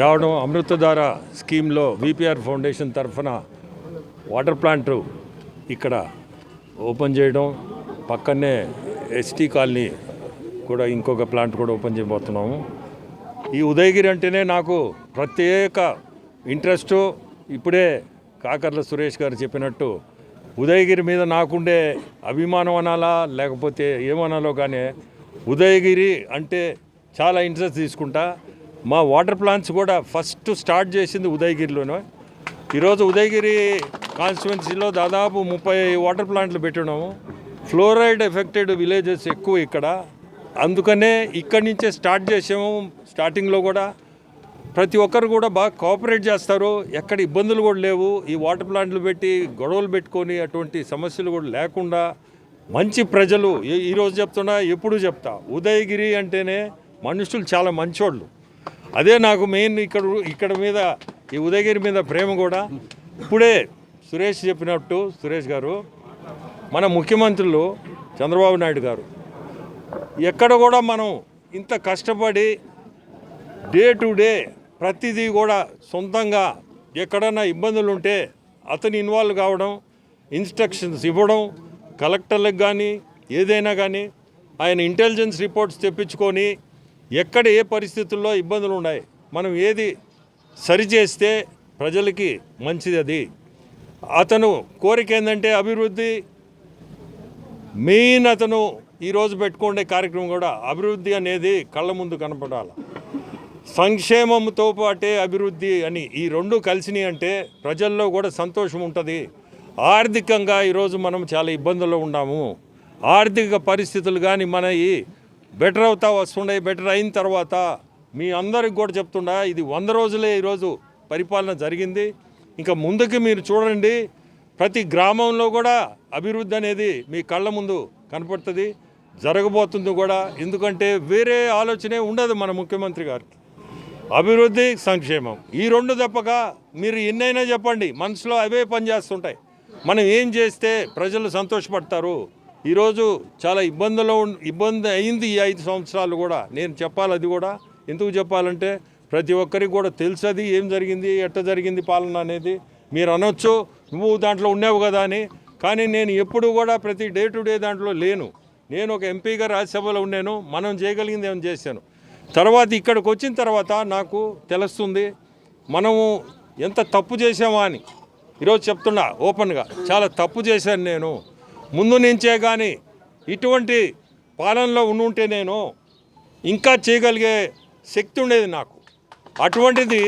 రావడం అమృతధార స్కీమ్లో VPR foundation తరఫున వాటర్ ప్లాంట్ ఇక్కడ ఓపెన్ చేయడం పక్కనే ఎస్టీ కాలనీ కూడా ఇంకొక ప్లాంట్ కూడా ఓపెన్ చేయబోతున్నాము. ఈ ఉదయగిరి అంటేనే నాకు ప్రత్యేక ఇంట్రెస్టు. ఇప్పుడే కాకర్ల సురేష్ గారు చెప్పినట్టు ఉదయగిరి మీద నాకుండే అభిమానం అనాలా లేకపోతే ఏమనాలో కానీ ఉదయగిరి అంటే చాలా ఇంట్రెస్ట్ తీసుకుంటా. మా వాటర్ ప్లాంట్స్ కూడా ఫస్ట్ స్టార్ట్ చేసింది ఉదయగిరిలోనే. ఈరోజు ఉదయగిరి కాన్స్టిట్యున్సీలో దాదాపు ముప్పై వాటర్ ప్లాంట్లు పెట్టినాము. ఫ్లోరైడ్ ఎఫెక్టెడ్ విలేజెస్ ఎక్కువ ఇక్కడ. అందుకనే ఇక్కడి నుంచే స్టార్ట్ చేసాము స్టార్టింగ్లో కూడా. ప్రతి ఒక్కరు కూడా బాగా కోఆపరేట్ చేస్తారు. ఎక్కడ ఇబ్బందులు కూడా లేవు. ఈ వాటర్ ప్లాంట్లు పెట్టి గొడవలు పెట్టుకొని అటువంటి సమస్యలు కూడా లేకుండా మంచి ప్రజలు. ఈ- ఈరోజు చెప్తున్నా ఎప్పుడు చెప్తా. ఉదయగిరి అంటేనే మనుషులు చాలా మంచోళ్ళు. అదే నాకు మెయిన్ ఇక్కడ ఇక్కడ మీద ఈ ఉదయగిరి మీద ప్రేమ కూడా. ఇప్పుడే సురేష్ చెప్పినట్టు సురేష్ గారు మన ముఖ్యమంత్రులు చంద్రబాబు నాయుడు గారు ఎక్కడ కూడా మనం ఇంత కష్టపడి డే టు డే ప్రతిదీ కూడా సొంతంగా ఎక్కడన్నా ఇబ్బందులు ఉంటే అతను ఇన్వాల్వ్ కావడం ఇన్స్ట్రక్షన్స్ ఇవ్వడం కలెక్టర్లకు కానీ ఏదైనా కానీ ఆయన ఇంటెలిజెన్స్ రిపోర్ట్స్ తెప్పించుకొని ఎక్కడ ఏ పరిస్థితుల్లో ఇబ్బందులు ఉన్నాయి మనం ఏది సరిచేస్తే ప్రజలకి మంచిది అది. అతను కోరిక ఏంటంటే అభివృద్ధి మెయిన్ అతను ఈరోజు పెట్టుకునే కార్యక్రమం కూడా అభివృద్ధి అనేది కళ్ళ ముందు కనపడాలి. సంక్షేమంతో పాటే అభివృద్ధి అని ఈ రెండు కలిసినాయి అంటే ప్రజల్లో కూడా సంతోషం ఉంటుంది. ఆర్థికంగా ఈరోజు మనం చాలా ఇబ్బందుల్లో ఉన్నాము. ఆర్థిక పరిస్థితులు కానీ మన ఈ బెటర్ అవుతా వస్తుండే బెటర్ అయిన తర్వాత మీ అందరికి కూడా చెప్తుండా ఇది వంద రోజులే ఈరోజు పరిపాలన జరిగింది. ఇంకా ముందుకు మీరు చూడండి ప్రతి గ్రామంలో కూడా అభివృద్ధి అనేది మీ కళ్ళ ముందు కనపడుతుంది జరగబోతుంది కూడా. ఎందుకంటే వేరే ఆలోచనే ఉండదు మన ముఖ్యమంత్రి గారికి అభివృద్ధి సంక్షేమం. ఈ రెండు తప్పక మీరు ఎన్నైనా చెప్పండి మనసులో అవే పనిచేస్తుంటాయి. మనం ఏం చేస్తే ప్రజలు సంతోషపడతారు? ఈరోజు చాలా ఇబ్బందులో ఇబ్బంది అయింది ఈ ఐదు సంవత్సరాలు కూడా. నేను చెప్పాలి అది కూడా ఎందుకు చెప్పాలంటే ప్రతి ఒక్కరికి కూడా తెలుసది ఏం జరిగింది ఎట్ట జరిగింది పాలన అనేది. మీరు అనొచ్చు నువ్వు దాంట్లో ఉండేవు కదా అని. కానీ నేను ఎప్పుడు కూడా ప్రతి డే టు డే దాంట్లో లేను. నేను ఒక ఎంపీగా రాజ్యసభలో ఉన్నాను మనం చేయగలిగింది ఏమైనా చేశాను. తర్వాత ఇక్కడికి వచ్చిన తర్వాత నాకు తెలుస్తుంది మనము ఎంత తప్పు చేసామా అని. ఈరోజు చెప్తున్నా ఓపెన్గా చాలా తప్పు చేశాను నేను. ముందు నుంచే కానీ ఇటువంటి పాలనలో ఉండుంటే నేను ఇంకా చేయగలిగే శక్తి ఉండేది నాకు. అటువంటిది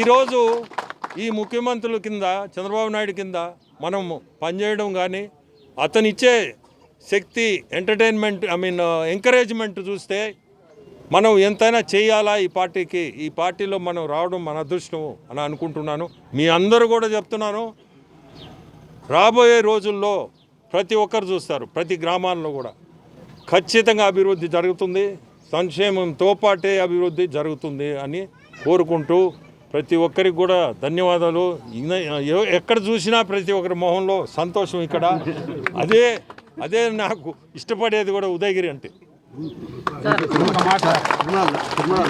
ఈరోజు ఈ ముఖ్యమంత్రుల కింద చంద్రబాబు నాయుడు కింద మనం పనిచేయడం కానీ అతనిచ్చే శక్తి ఎంటర్టైన్మెంట్ ఐ మీన్ ఎంకరేజ్మెంట్ చూస్తే మనం ఎంతైనా చేయాలా ఈ పార్టీకి? ఈ పార్టీలో మనం రావడం మన అదృష్టం అని అనుకుంటున్నాను. మీ అందరూ కూడా చెప్తున్నాను రాబోయే రోజుల్లో ప్రతి ఒక్కరు చూస్తారు ప్రతి గ్రామాల్లో కూడా. ఖచ్చితంగా అభివృద్ధి జరుగుతుంది సంక్షేమంతో పాటే అభివృద్ధి జరుగుతుంది అని కోరుకుంటూ ప్రతి ఒక్కరికి కూడా ధన్యవాదాలు. ఎక్కడ చూసినా ప్రతి ఒక్కరి మొహంలో సంతోషం ఇక్కడ. అదే అదే నాకు ఇష్టపడేది కూడా ఉదయగిరి అంటే.